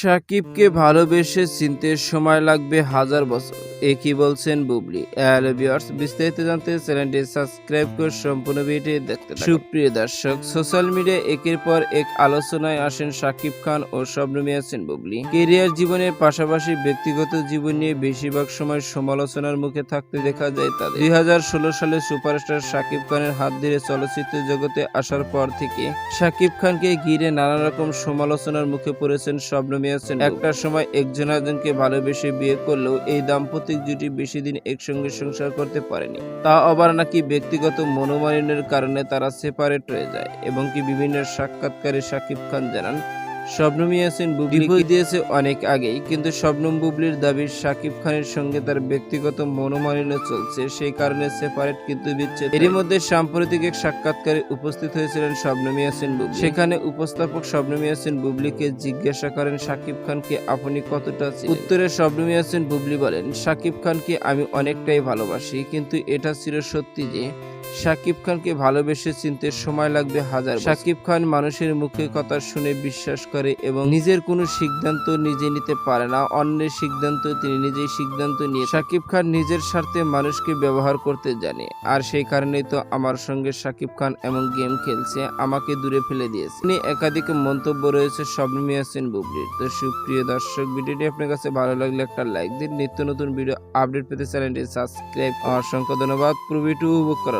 সাকিবকে ভালোবেসে চিনতে সময় লাগবে হাজার বছর। এ কি বলছেন বুবলি? হ্যালো বিস্তারিত জানতে চ্যানেলটি সাবস্ক্রাইব করে সম্পূর্ণ ভিডিও দেখতে সুপ্রিয় দর্শক, সোশ্যাল মিডিয়ায় একের পর এক আলোচনায় আসেন সাকিব খান ও শবনম ইয়াসিন বুবলি। কেরিয়ার জীবনের পাশাপাশি ব্যক্তিগত জীবন নিয়ে বেশিরভাগ সময় সমালোচনার মুখে থাকতে দেখা যায় তাদের। দুই সালে সুপারস্টার সাকিব খানের হাত ধরে চলচ্চিত্র জগতে আসার পর থেকে সাকিব খানকে ঘিরে নানা রকম সমালোচনার মুখে পড়েছেন শবনম ইয়াসিন একটা সময় একজন একজনকে ভালোবেসে বিয়ে করলেও এই দাম্পতিক জুটি বেশি দিন একসঙ্গে সংসার করতে পারেনি। তা আবার নাকি ব্যক্তিগত মনোমালিন্যের কারণে তারা সেপারেট হয়ে যায় এবং কি বিভিন্ন সাক্ষাৎকারে সাকিব খান জানান শবনম ইয়াসিন বুবলি দিয়েছে অনেক আগেই কিন্তু শবনম বুবলির দাবি সাকিব খানের সঙ্গে তার ব্যক্তিগত মনোমালিন্য চলছে সেই কারণে সেপারেট কিন্তু বিচ্ছেদ এরই মধ্যে সাম্প্রতিক এক সাক্ষাৎকারে উপস্থিত হয়েছিলেন শবনম ইয়াসিন বুবলি সেখানে উপস্থাপক শবনম ইয়াসিন বুবলিকে জিজ্ঞাসা করেন সাকিব খানকে আপনি কতটা? উত্তরে শবনম ইয়াসিন বুবলি বলেন সাকিব খানকে আমি অনেকটাই ভালোবাসি কিন্তু এটা ছিল সত্যি যে সাকিব খানকে ভালোবেসে চিনতে সময় লাগবে হাজার। সাকিব খান মানুষের মুখে কথা শুনে বিশ্বাস করে এবং নিজের কোনো সিদ্ধান্ত নিজে নিতে পারে না, অন্যের সিদ্ধান্ত তিনি নিজেই সিদ্ধান্ত নিয়ে সাকিব খান নিজের স্বার্থে মানুষকে ব্যবহার করতে জানে, আর সেই কারণেই তো আমার সঙ্গে সাকিব খান এমন গেম খেলছে, আমাকে দূরে ফেলে দিয়েছে। তিনি একাধিক মন্তব্য রয়েছে শবনম ইয়াসিন বুবলির তো সুপ্রিয় দর্শক, ভিডিওটি আপনার কাছে ভালো লাগলে একটা লাইক দিন। নিত্য নতুন ভিডিও আপডেট পেতে চ্যানেলটি সাবস্ক্রাইব। অসংখ্য ধন্যবাদ। পুরো ভিডিও উপভোগ করার